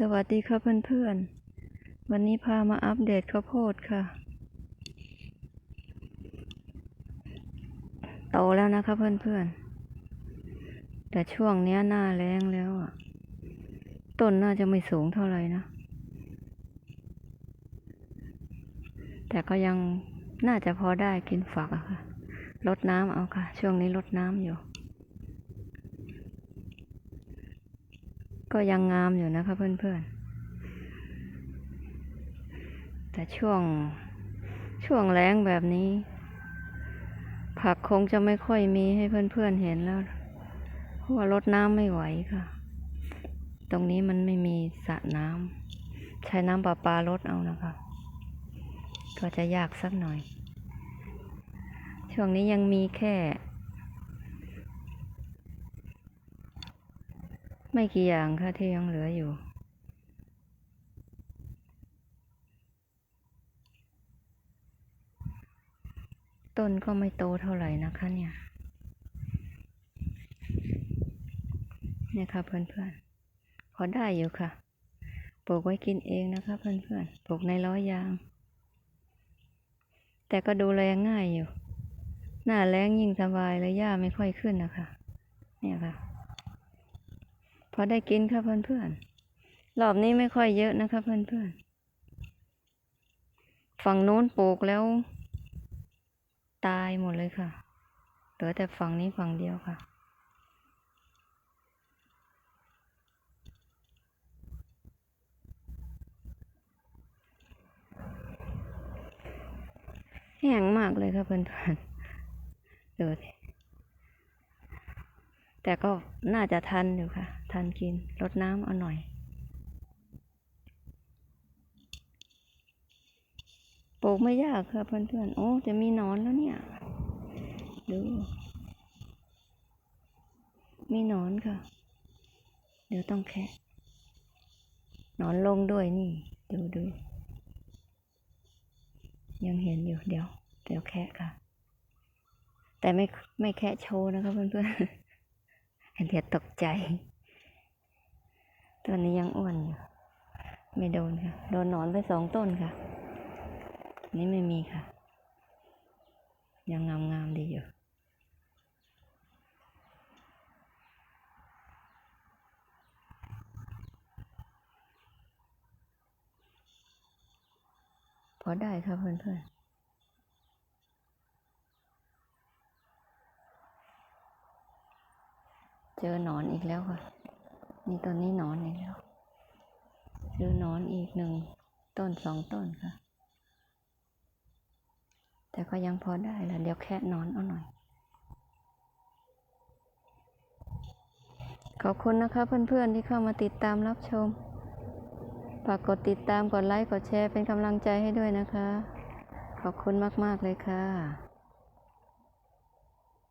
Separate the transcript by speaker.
Speaker 1: สวัสดีค่ะเพื่อนๆ วันนี้พามาอัปเดตข้าวโพดค่ะ โตแล้วนะคะเพื่อนๆ แต่ช่วงนี้หน้าแรงแล้วอะ ต้นน่าจะไม่สูงเท่าไหร่นะ แต่ก็ยังน่าจะพอได้กินฝักอะค่ะ ลดน้ำเอาค่ะ ช่วงนี้ลดน้ำอยู่ ก็ยังงามอยู่นะคะเพื่อนๆ แต่ช่วงช่วงแรงแบบนี้ ผักคงจะไม่ค่อยมีให้เพื่อนๆเห็นแล้ว เพราะว่ารดน้ำไม่ไหวค่ะ ตรงนี้มันไม่มีสระน้ำใช้น้ำประปารดเอานะคะ ก็จะยากสักหน่อย ช่วงนี้ยังมีแค่ ไม่กี่อย่างค่ะที่ยังเหลืออยู่ ต้นก็ไม่โตเท่าไหร่นะคะเนี่ยเนี่ยค่ะเพื่อนๆพอได้อยู่ค่ะ ปลูกไว้กินเองนะคะเพื่อนๆ ปลูกในร้อยยาง แต่ก็ดูแลง่ายอยู่ หน้าแรงยิ่งสบายเลยหญ้าไม่ค่อยขึ้นนะคะ เนี่ยค่ะ พอได้กินค่ะเพื่อนๆรอบนี้ไม่ค่อยเยอะนะคะเพื่อนๆฝั่งโน้นปลูกแล้ว ตายหมดเลยค่ะ เหลือแต่ฝั่งนี้ฝั่งเดียวค่ะแห้งมากเลยค่ะเพื่อนๆดูสิ แต่ก็น่าจะทันอยู่ค่ะ ทันกินรดน้ำเอาหน่อย ปลูกไม่ยากค่ะเพื่อนๆ โอ้จะมีนอนแล้วเนี่ย ดู มีนอนค่ะ เดี๋ยวต้องแคะนอนลงด้วยนี่ ดูดูยังเห็นอยู่เดี๋ยว เดี๋ยวแคะค่ะ แต่ไม่ไม่แคะโชว์นะคะเพื่อนๆ เดี๋ยวตกใจ ตัวนี้ยังอ้วนอยู่ ไม่โดนค่ะ โดนหนอนไปสองต้นค่ะ นี่ไม่มีค่ะ ยังงามๆดีอยู่พอได้ค่ะเพื่อนๆ เจอหนอนอีกแล้วค่ะ นี่ตอนนี้หนอนอีกแล้วเจอหนอนอีกหนึ่งต้นสองต้นค่ะ แต่ก็ยังพอได้ละเดี๋ยวแค่นอนเอาหน่อย ขอบคุณนะคะเพื่อนๆที่เข้ามาติดตามรับชมฝากกดติดตามกดไลค์กดแชร์เป็นกำลังใจให้ด้วยนะคะ ขอบคุณมาก ๆ เลยค่ะ